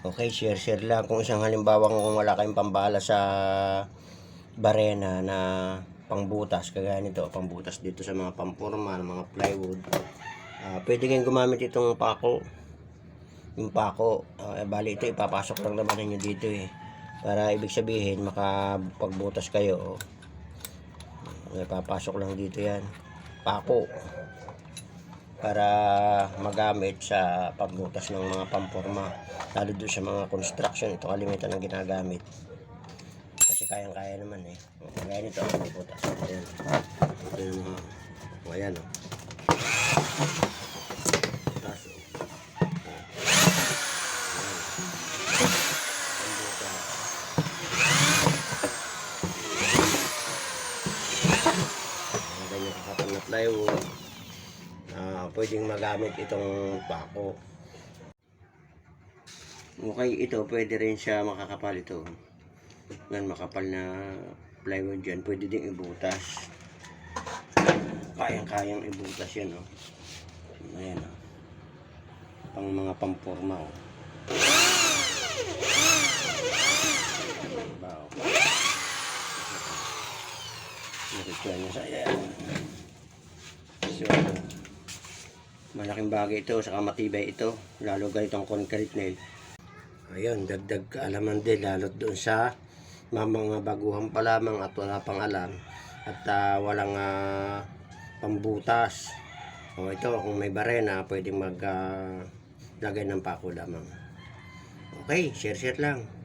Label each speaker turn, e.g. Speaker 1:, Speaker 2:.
Speaker 1: Okay, share-share lang. Kung isang halimbawa kung wala kayong pambala sa barena na pangbutas, kagaya nito, pangbutas dito sa mga pampurma, mga plywood. Ah, pwede kayong gumamit itong pako. Yung pako, ah, eh, bali ito, ipapasok lang naman ninyo dito eh. Para ibig sabihin, makapagbutas kayo. Oh. Ipapasok lang dito yan. Pako para magamit sa pagbutas ng mga pampurma lalo doon sa mga construction. Ito kalimitan ang ginagamit. Kasi kayang kaya naman eh. Kaya nito ang pagbutas. Ayan. O ayan o Butas, oh. Ayan. Kakapal na plywood ah pwedeng magamit itong pako. Okay, ito pwede rin siya makakapal ito. Yan, makapal na plywood dyan. Pwede din ibutas. Kayang-kayang ibutas yan, oh. Ayan, oh. Pang mga pamporma, oh. Diba, oh. Nakikita niya sa ayan. So, malaking bagay ito, saka matibay ito. Lalo ganitong concrete nail. Ayun, dagdag kaalaman din, lalo doon sa mga baguhan pa lamang at wala pang alam. At ah, walang ah, pambutas. O ito, kung may barena, pwedeng mag ah, lagay ng pako lamang. Okay, share-share lang.